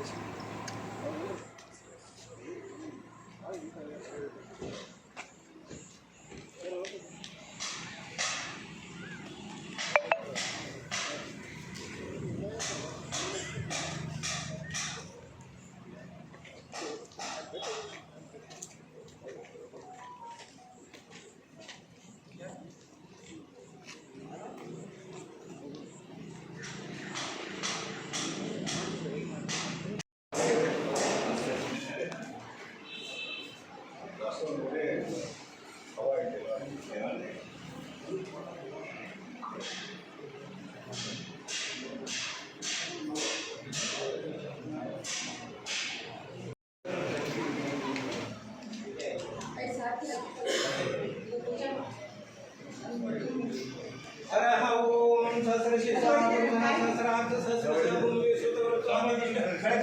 decir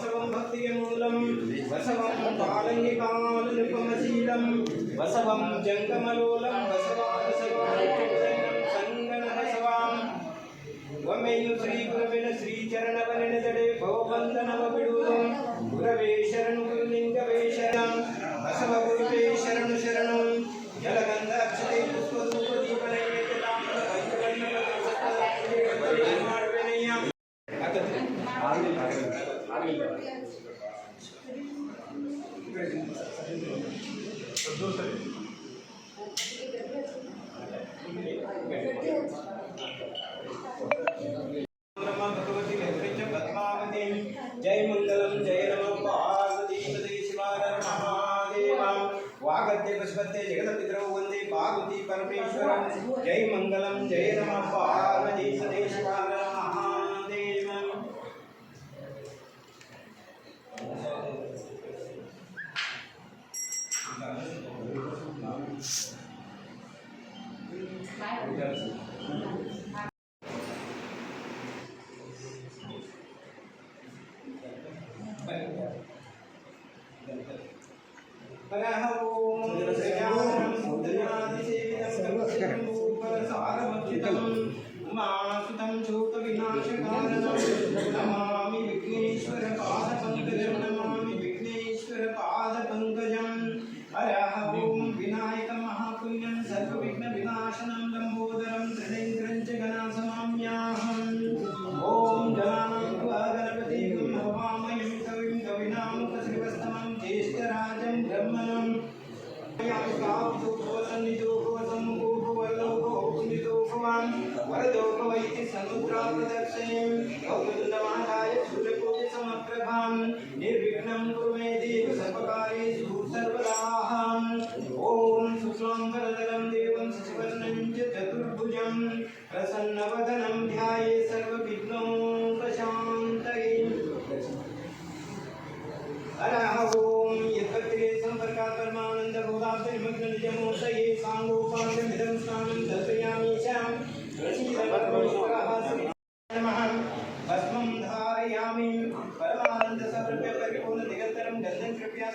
வசவம் பக்திய மூலம் வசவம் பாலங்கி காலு நிபமசீலம் வசவம் ஜங்கமலோலம் வசவா வசவாம் சங்கன வசவாம் வமையு ஸ்ரீ குருவின ஸ்ரீ சரணவனினதடே பவபந்தனவ விடுவதும் குரவே சரணு జై మంగళం జయ నమ పార్వతీపతి శివాయ మహాదేవ వాగద్య పశుపతే జగదపిద్రౌ వందే పార్వతీ పరమేశ్వరం జై మంగళం జయ నమ हरः ॐ त्वां वरदोपवैति समुद्राप्रदर्शयेम् कौकुन्दमादाय निर्विघ्नं कुरु मे देव सर्वकारेषु ॐ देवं च चतुर्भुजं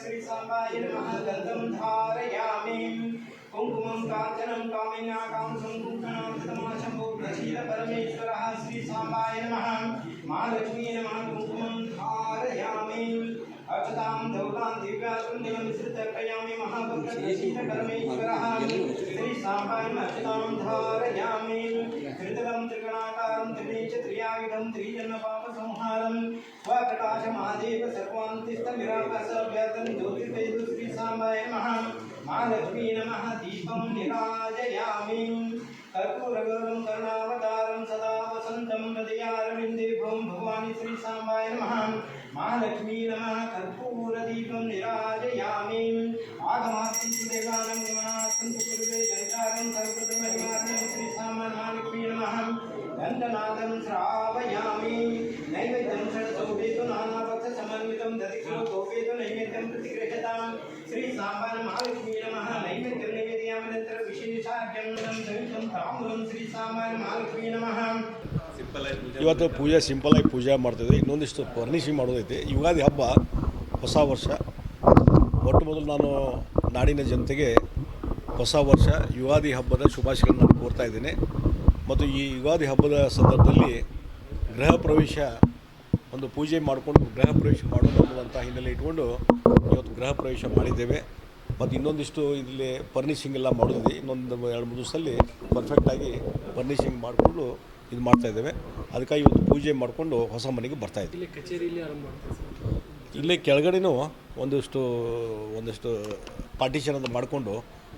श्री साम्बाय नमः गन्धं धारयामि कुङ्कुमं काञ्चनं कामिन्याकां सङ्कुङ्कणां प्रसीद परमेश्वरः श्री साम्बाय नमः महालक्ष्मी नमः कुङ्कुमं धारयामि अक्षतां धौलां दिव्यात्मनिमं मिश्रितर्पयामि महाभक्तप्रसीद परमेश्वरः श्रीसाम्बायम् अक्षतां धारयामि त्रितलं त्रिगणाकारं त्रिनेच त्रियायुधं त्रिजन्मपापसंहारं स्वप्रकाशमादेव सर्वान्तिस्तमिराकसभ्यर्थं ज्योतिर्वेदु श्रीसाम्बाय नमः महालक्ष्मी नमः दीपं निराजयामि कर्पूरगौरं करुणावतारं सदा वसन्तं हृदयारविन्दे भ्रुं भगवानि श्रीसाम्बाय नमः महालक्ष्मी नमः कर्पूरदीपं निराजयामि आगमास्ति देवानं गमनार्थं कुरुवे गन्धारं सर्वप्रथमनिवार्यं श्रीसाम्ब महालक्ष्मी नमः गन्धनादं श्रावयामि नैवेद्यं षड्सौभेतु ಇವತ್ತು ಪೂಜೆ ಸಿಂಪಲಾಗಿ ಪೂಜೆ ಮಾಡ್ತಿದ್ವಿ ಇನ್ನೊಂದಿಷ್ಟು ಫರ್ನಿಷಿಂಗ್ ಮಾಡೋದೈತೆ. ಯುಗಾದಿ ಹಬ್ಬ, ಹೊಸ ವರ್ಷ. ಮೊಟ್ಟ ಮೊದಲು ನಾನು ನಾಡಿನ ಜನತೆಗೆ ಹೊಸ ವರ್ಷ, ಯುಗಾದಿ ಹಬ್ಬದ ಶುಭಾಶಯಗಳನ್ನು ಕೋರ್ತಾ ಇದ್ದೀನಿ. ಮತ್ತು ಈ ಯುಗಾದಿ ಹಬ್ಬದ ಸಂದರ್ಭದಲ್ಲಿ ಗೃಹ ಪ್ರವೇಶ ಒಂದು ಪೂಜೆ ಮಾಡಿಕೊಂಡು ಗೃಹ ಪ್ರವೇಶ ಮಾಡೋದು ಅನ್ನುವಂಥ ಹಿನ್ನೆಲೆ ಇಟ್ಕೊಂಡು ಇವತ್ತು ಗೃಹ ಪ್ರವೇಶ ಮಾಡಿದ್ದೇವೆ. ಮತ್ತು ಇನ್ನೊಂದಿಷ್ಟು ಇಲ್ಲಿ ಫರ್ನಿಷಿಂಗ್ ಎಲ್ಲ ಮಾಡೋದಿದೆ. ಇನ್ನೊಂದು ಎರಡು ಮೂರು ದಿವಸದಲ್ಲಿ ಪರ್ಫೆಕ್ಟಾಗಿ ಫರ್ನಿಷಿಂಗ್ ಮಾಡಿಕೊಂಡು ಇದು ಮಾಡ್ತಾ ಇದ್ದೇವೆ. ಅದಕ್ಕಾಗಿ ಇವತ್ತು ಪೂಜೆ ಮಾಡಿಕೊಂಡು ಹೊಸ ಮನೆಗೆ ಬರ್ತಾ ಇದ್ದೀವಿ. ಇಲ್ಲಿ ಸರ್? ಇಲ್ಲೇ ಕೆಳಗಡೆನೂ ಒಂದಿಷ್ಟು ಒಂದಿಷ್ಟು ಪಾರ್ಟಿಷನ್ ಅಂತ ಮಾಡಿಕೊಂಡು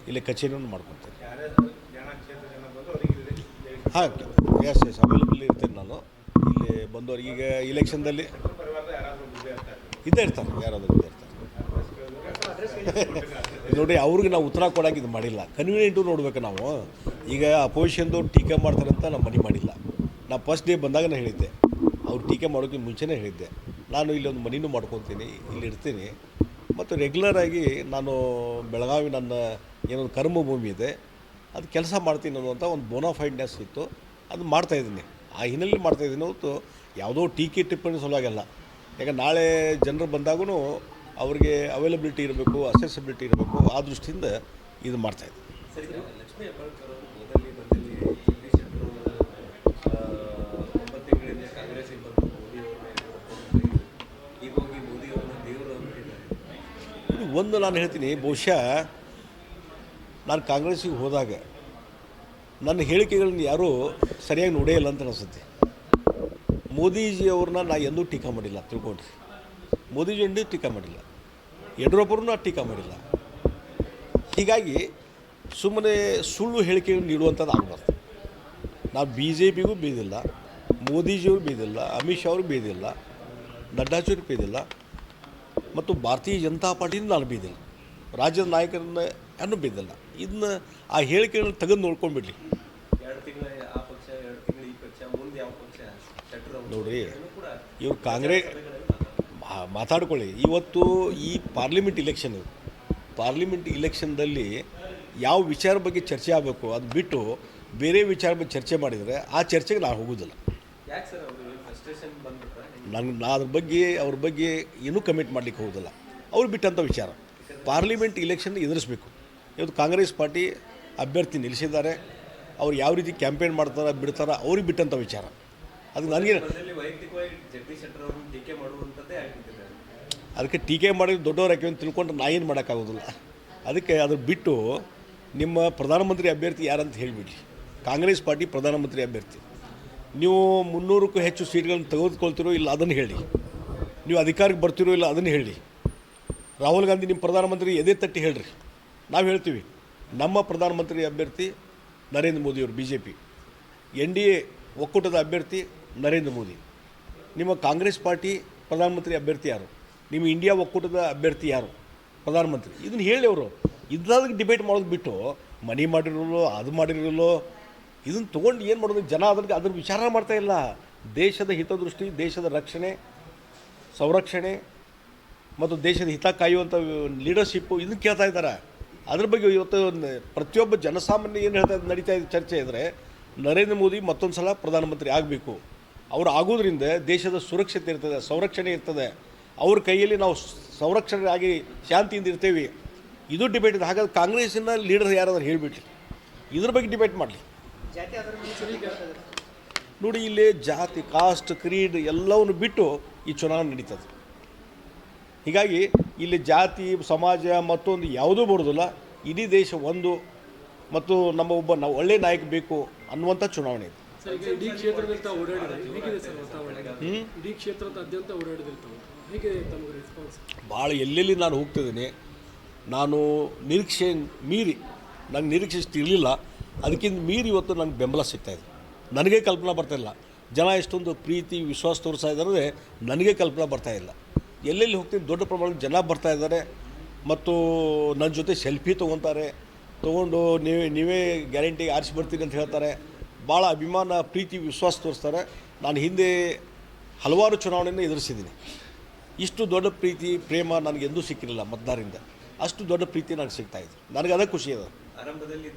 ಇಲ್ಲಿ ಕಚೇರಿಯನ್ನು ಮಾಡ್ಕೊತೀನಿ ಹಾಂ ಎಸ್ ಎಸ್ ಅವೈಲೇಬಲ್ ಇರ್ತೇನೆ ನಾನು. ಇಲ್ಲಿ ಬಂದವ್ರಿಗೆ ಈಗ ಇಲೆಕ್ಷನ್ದಲ್ಲಿ ಇದ್ದೇ ಇರ್ತಾರೆ, ಯಾರಾದರೂ ಇದ್ದೇ ಇರ್ತಾರೆ. ನೋಡಿ, ಅವ್ರಿಗೆ ನಾವು ಉತ್ತರ ಕೊಡೋಕೆ ಇದು ಮಾಡಿಲ್ಲ. ಕನ್ವೀನಿಯಂಟು ನೋಡ್ಬೇಕು ನಾವು. ಈಗ ಅಪೋಸಿಷನ್ದು ಟೀಕೆ ಮಾಡ್ತಾರೆ ಅಂತ ನಮ್ಮ ಮನೆ ಮಾಡಿಲ್ಲ. ನಾ ಫಸ್ಟ್ ಡೇ ಬಂದಾಗ ನಾನು ಹೇಳಿದ್ದೆ. ಅವ್ರು ಟೀಕೆ ಮಾಡೋಕ್ಕೆ ಮುಂಚೆನೇ ಹೇಳಿದ್ದೆ. ನಾನು ಇಲ್ಲಿ ಒಂದು ಮನೆಯೂ ಮಾಡ್ಕೊತೀನಿ, ಇಲ್ಲಿ ಇರ್ತೀನಿ. ಮತ್ತು ರೆಗ್ಯುಲರಾಗಿ ನಾನು ಬೆಳಗಾವಿ ನನ್ನ ಏನೊಂದು ಕರ್ಮಭೂಮಿ ಇದೆ. ಅದು ಕೆಲಸ ಮಾಡ್ತೀನಿ ಅನ್ನುವಂಥ ಒಂದು ಬೋನಾಫೈಡ್ನೆಸ್ ಇತ್ತು. ಅದು ಮಾಡ್ತಾಯಿದ್ದೀನಿ ಆ ಹಿನ್ನೆಲೆ ಮಾಡ್ತಾಯಿದ್ದೀನಿ ಹೊತ್ತು ಯಾವುದೋ ಟೀಕೆ ಟಿಪ್ಪಣಿ ಸಲುವಾಗಲ್ಲ ಯಾಕೆ ನಾಳೆ ಜನರು ಬಂದಾಗೂ ಅವ್ರಿಗೆ ಅವೈಲಬಿಲಿಟಿ ಇರಬೇಕು ಅಸೆಸಿಬಿಲಿಟಿ ಇರಬೇಕು ಆ ದೃಷ್ಟಿಯಿಂದ ಇದು ಮಾಡ್ತಾಯಿದ್ದೀನಿ ಒಂದು ನಾನು ಹೇಳ್ತೀನಿ ಬಹುಶಃ ನಾನು ಕಾಂಗ್ರೆಸ್ಸಿಗೆ ಹೋದಾಗ ನನ್ನ ಹೇಳಿಕೆಗಳನ್ನ ಯಾರೂ ಸರಿಯಾಗಿ ನೋಡೇ ಇಲ್ಲ ಅಂತ ಅನಿಸುತ್ತೆ. ಮೋದಿಜಿ ಅವ್ರನ್ನ ನಾ ಎಂದೂ ಟೀಕಾ ಮಾಡಿಲ್ಲ, ತಿಳ್ಕೊಂಡ್ರಿ. ಮೋದಿಜಿ ಎಂದೂ ಟೀಕಾ ಮಾಡಿಲ್ಲ. ಯಡಿಯೂರಪ್ಪರನ್ನೂ ನಾ ಟೀಕಾ ಮಾಡಿಲ್ಲ. ಹೀಗಾಗಿ ಸುಮ್ಮನೆ ಸುಳ್ಳು ಹೇಳಿಕೆಗಳನ್ನ ನೀಡುವಂಥದ್ದು ಆಗಬಾರ್ದು. ನಾವು ಬಿ ಜೆ ಪಿಗೂ ಬೀದಿಲ್ಲ, ಮೋದಿಜಿಯವ್ರು ಬೀದಿಲ್ಲ, ಅಮಿತ್ ಶಾ ಅವರು ಬೀದಿಲ್ಲ ನಡ್ಡಾಜಿಯವರು ಬೀದಿಲ್ಲ, ಮತ್ತು ಭಾರತೀಯ ಜನತಾ ಪಾರ್ಟಿಯಿಂದ ನಾನು ಬೀದಿಲ್ಲ. ರಾಜ್ಯದ ನಾಯಕರನ್ನ ಯಾರು ಬೀದಿಲ್ಲ. ಇದನ್ನ ಆ ಹೇಳಿಕೆಗಳನ್ನ ತೆಗೆದು ನೋಡ್ಕೊಂಡ್ಬಿಡ್ಲಿ ಎರಡು ತಿಂಗಳ ಆ ಪಕ್ಷ ಎರಡು ತಿಂಗಳ ಈ ಪಕ್ಷ ಮುಂದೆ ಯಾವ ಪಕ್ಷ ಶೆಟ್ಟರ್ ಅವರು ನೋಡ್ರಿ ಇವ್ರು ಕಾಂಗ್ರೆಸ್ ಮಾತಾಡ್ಕೊಳ್ಳಿ. ಇವತ್ತು ಈ ಪಾರ್ಲಿಮೆಂಟ್ ಇಲೆಕ್ಷನ್ ಇದು ಪಾರ್ಲಿಮೆಂಟ್ ಇಲೆಕ್ಷನ್ದಲ್ಲಿ ಯಾವ ವಿಚಾರ ಬಗ್ಗೆ ಚರ್ಚೆ ಆಗಬೇಕು ಅದು ಬಿಟ್ಟು ಬೇರೆ ವಿಚಾರ ಬಗ್ಗೆ ಚರ್ಚೆ ಮಾಡಿದರೆ ಆ ಚರ್ಚೆಗೆ ನಾನು ಹೋಗೋದಿಲ್ಲ ನಂಗೆ ನಾ ಅದ್ರ ಬಗ್ಗೆ ಅವ್ರ ಬಗ್ಗೆ ಏನೂ ಕಮಿಟ್ ಮಾಡ್ಲಿಕ್ಕೆ ಹೋಗೋದಿಲ್ಲ. ಅವ್ರು ಬಿಟ್ಟಂಥ ವಿಚಾರ. ಪಾರ್ಲಿಮೆಂಟ್ ಇಲೆಕ್ಷನ್ ಎದುರಿಸಬೇಕು. ಇವತ್ತು ಕಾಂಗ್ರೆಸ್ ಪಾರ್ಟಿ ಅಭ್ಯರ್ಥಿ ನಿಲ್ಲಿಸಿದ್ದಾರೆ. ಅವ್ರು ಯಾವ ರೀತಿ ಕ್ಯಾಂಪೇನ್ ಮಾಡ್ತಾರೆ ಬಿಡ್ತಾರೆ ಅವ್ರಿಗೆ ಬಿಟ್ಟಂಥ ವಿಚಾರ. ಅದು ನನಗೆ ಅದಕ್ಕೆ ಟೀಕೆ ಮಾಡಿದ್ರೆ ದೊಡ್ಡವ್ರು ಯಾಕೆ ಅಂತ ತಿಳ್ಕೊಂಡ್ರೆ ನಾ ಏನು ಮಾಡೋಕ್ಕಾಗೋದಿಲ್ಲ. ಅದಕ್ಕೆ ಅದನ್ನು ಬಿಟ್ಟು ನಿಮ್ಮ ಪ್ರಧಾನಮಂತ್ರಿ ಅಭ್ಯರ್ಥಿ ಯಾರಂತ ಹೇಳಿಬಿಡಿ. ಕಾಂಗ್ರೆಸ್ ಪಾರ್ಟಿ ಪ್ರಧಾನಮಂತ್ರಿ ಅಭ್ಯರ್ಥಿ. ನೀವು ಮುನ್ನೂರಕ್ಕೂ ಹೆಚ್ಚು ಸೀಟ್ಗಳನ್ನು ತೆಗೆದುಕೊಳ್ತಿರೋ ಇಲ್ಲ ಅದನ್ನು ಹೇಳಿ. ನೀವು ಅಧಿಕಾರಕ್ಕೆ ಬರ್ತಿರೋ ಇಲ್ಲ ಅದನ್ನು ಹೇಳಿ. ರಾಹುಲ್ ಗಾಂಧಿ ನಿಮ್ಮ ಪ್ರಧಾನಮಂತ್ರಿ ಎದೆ ತಟ್ಟಿ ಹೇಳ್ರಿ. ನಾವು ಹೇಳ್ತೀವಿ ನಮ್ಮ ಪ್ರಧಾನಮಂತ್ರಿ ಅಭ್ಯರ್ಥಿ ನರೇಂದ್ರ ಮೋದಿಯವರು B J P N D A ಒಕ್ಕೂಟದ ಅಭ್ಯರ್ಥಿ ನರೇಂದ್ರ ಮೋದಿ. ನಿಮ್ಮ ಕಾಂಗ್ರೆಸ್ ಪಾರ್ಟಿ ಪ್ರಧಾನಮಂತ್ರಿ ಅಭ್ಯರ್ಥಿ ಯಾರು? ನಿಮ್ಮ ಇಂಡಿಯಾ ಒಕ್ಕೂಟದ ಅಭ್ಯರ್ಥಿ ಯಾರು? ಪ್ರಧಾನಮಂತ್ರಿ. ಇದನ್ನು ಹೇಳಿ ಅವರು. ಇದ್ರಾಗ ಡಿಬೇಟ್ ಮಾಡೋದು ಬಿಟ್ಟು ಮನಿ ಮಾಡಿರೋಲ್ಲೋ ಅದು ಮಾಡಿರಲೋ ಇದನ್ನು ತೊಗೊಂಡು ಏನು ಮಾಡೋದು? ಜನ ಅದ್ರ ಅದ್ರ ವಿಚಾರ ಮಾಡ್ತಾ ಇಲ್ಲ. ದೇಶದ ಹಿತದೃಷ್ಟಿ, ದೇಶದ ರಕ್ಷಣೆ, ಸಂರಕ್ಷಣೆ ಮತ್ತು ದೇಶದ ಹಿತ ಕಾಯುವಂಥ ಲೀಡರ್ಶಿಪ್ಪು ಇದನ್ನು ಕೇಳ್ತಾ ಇದ್ದಾರೆ. ಅದ್ರ ಬಗ್ಗೆ ಇವತ್ತು ಪ್ರತಿಯೊಬ್ಬ ಜನಸಾಮಾನ್ಯ ಏನು ಹೇಳ್ತಾ ನಡೀತಾ ಇದೆ ಚರ್ಚೆ ಇದ್ದರೆ ನರೇಂದ್ರ ಮೋದಿ ಮತ್ತೊಂದು ಸಲ ಪ್ರಧಾನಮಂತ್ರಿ ಆಗಬೇಕು. ಅವ್ರು ಆಗೋದ್ರಿಂದ ದೇಶದ ಸುರಕ್ಷತೆ ಇರ್ತದೆ ಸಂರಕ್ಷಣೆ ಇರ್ತದೆ. ಅವ್ರ ಕೈಯಲ್ಲಿ ನಾವು ಸಂರಕ್ಷಣೆ ಆಗಿ ಶಾಂತಿಯಿಂದ ಇರ್ತೇವೆ. ಇದು ಡಿಬೇಟ್ ಇದೆ. ಹಾಗಾದ್ರೆ ಕಾಂಗ್ರೆಸ್ಸಿನ ಲೀಡರ್ ಯಾರಾದ್ರೂ ಹೇಳಿಬಿಟ್ಲಿ ಇದ್ರ ಬಗ್ಗೆ ಡಿಬೇಟ್ ಮಾಡಲಿ. ನೋಡಿ ಇಲ್ಲಿ ಜಾತಿ ಕಾಸ್ಟ್ ಕ್ರೀಡ್ ಎಲ್ಲವನ್ನು ಬಿಟ್ಟು ಈ ಚುನಾವಣೆ ನಡೀತದೆ. ಹೀಗಾಗಿ ಇಲ್ಲಿ ಜಾತಿ ಸಮಾಜ ಮತ್ತೊಂದು ಯಾವುದೂ ಬರೋದಿಲ್ಲ ಇಡೀ ದೇಶ ಒಂದು ಮತ್ತು ನಮ್ಮ ಒಬ್ಬ ನಾವು ಒಳ್ಳೆಯ ನಾಯಕ ಬೇಕು ಅನ್ನುವಂಥ ಚುನಾವಣೆ ಇದೆ. ಭಾಳ ಎಲ್ಲೆಲ್ಲಿ ನಾನು ಹೋಗ್ತಿದ್ದೀನಿ ನಾನು ನಿರೀಕ್ಷೆ ಮೀರಿ ನಂಗೆ ನಿರೀಕ್ಷಿಸ್ತಿರಲಿಲ್ಲ ಅದಕ್ಕಿಂತ ಮೀರಿ ಇವತ್ತು ನನಗೆ ಬೆಂಬಲ ಸಿಗ್ತಾಯಿದೆ ನನಗೆ ಕಲ್ಪನೆ ಬರ್ತಾ ಇಲ್ಲ. ಜನ ಎಷ್ಟೊಂದು ಪ್ರೀತಿ ವಿಶ್ವಾಸ ತೋರಿಸ್ತಾ ಇದ್ದಾರೆ ನನಗೆ ಕಲ್ಪನೆ ಬರ್ತಾ ಇಲ್ಲ. ಎಲ್ಲೆಲ್ಲಿ ಹೋಗ್ತೀನಿ ದೊಡ್ಡ ಪ್ರಮಾಣದಲ್ಲಿ ಜನ ಬರ್ತಾ ಇದ್ದಾರೆ. ಮತ್ತು ನನ್ನ ಜೊತೆ ಸೆಲ್ಫಿ ತೊಗೊತಾರೆ. ತೊಗೊಂಡು ನೀವೇ ನೀವೇ ಗ್ಯಾರಂಟಿ ಆರಿಸಿ ಬರ್ತೀನಿ ಅಂತ ಹೇಳ್ತಾರೆ. ಭಾಳ ಅಭಿಮಾನ ಪ್ರೀತಿ ವಿಶ್ವಾಸ ತೋರಿಸ್ತಾರೆ. ನಾನು ಹಿಂದೆ ಹಲವಾರು ಚುನಾವಣೆಯನ್ನು ಎದುರಿಸಿದ್ದೀನಿ. ಇಷ್ಟು ದೊಡ್ಡ ಪ್ರೀತಿ ಪ್ರೇಮ ನನಗೆ ಎಂದೂ ಸಿಕ್ಕಿರಲಿಲ್ಲ ಮತದಾರರಿಂದ. ಅಷ್ಟು ದೊಡ್ಡ ಪ್ರೀತಿ ನನಗೆ ಸಿಗ್ತಾ ಇದೆ. ನನಗೆ ಅದೇ ಖುಷಿ ಅದು. ಆರಂಭದಲ್ಲಿ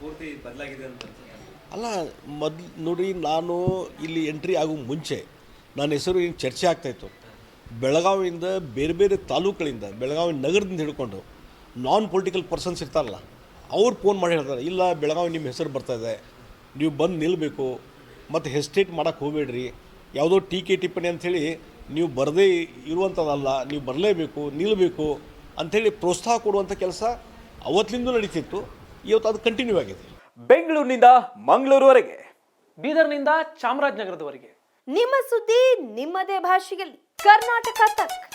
ಪೂರ್ತಿ ಬದಲಾಗಿದೆ ಅಂತ ಅಲ್ಲ ಮೊದ್ಲು ನೋಡಿ ನಾನು ಇಲ್ಲಿ ಎಂಟ್ರಿ ಆಗೋ ಮುಂಚೆ ನನ್ನ ಹೆಸರು ಏನು ಚರ್ಚೆ ಆಗ್ತಾಯಿತ್ತು ಬೆಳಗಾವಿಯಿಂದ ಬೇರೆ ಬೇರೆ ತಾಲೂಕುಗಳಿಂದ ಬೆಳಗಾವಿ ನಗರದಿಂದ ಹಿಡ್ಕೊಂಡು ನಾನ್ ಪೊಲಿಟಿಕಲ್ ಪರ್ಸನ್ಸ್ ಇರ್ತಾರಲ್ಲ ಅವ್ರು ಫೋನ್ ಮಾಡಿ ಹೇಳ್ತಾರೆ ಇಲ್ಲ ಬೆಳಗಾವಿ ನಿಮ್ಮ ಹೆಸರು ಬರ್ತಾಯಿದೆ ನೀವು ಬಂದು ನಿಲ್ಲಬೇಕು ಮತ್ತು ಹೆಸ್ಟೇಟ್ ಮಾಡೋಕ್ಕೆ ಹೋಗಬೇಡ್ರಿ ಯಾವುದೋ ಟೀಕೆ ಟಿಪ್ಪಣಿ ಅಂಥೇಳಿ ನೀವು ಬರದೇ ಇರುವಂಥದ್ದಲ್ಲ ನೀವು ಬರಲೇಬೇಕು ನಿಲ್ಲಬೇಕು ಅಂಥೇಳಿ ಪ್ರೋತ್ಸಾಹ ಕೊಡುವಂಥ ಕೆಲಸ ಅವತ್ತಿನಿಂದ ನಡೀತಿತ್ತು ಇವತ್ತು ಅದು ಕಂಟಿನ್ಯೂ ಆಗಿದೆ. ಬೆಂಗಳೂರಿನಿಂದ ಮಂಗಳೂರುವರೆಗೆ ಬೀದರ್ನಿಂದ ಚಾಮರಾಜನಗರದವರೆಗೆ. ನಿಮ್ಮ ಸುದ್ದಿ ನಿಮ್ಮದೇ ಭಾಷೆಯಲ್ಲಿ. कर्नाटका तक।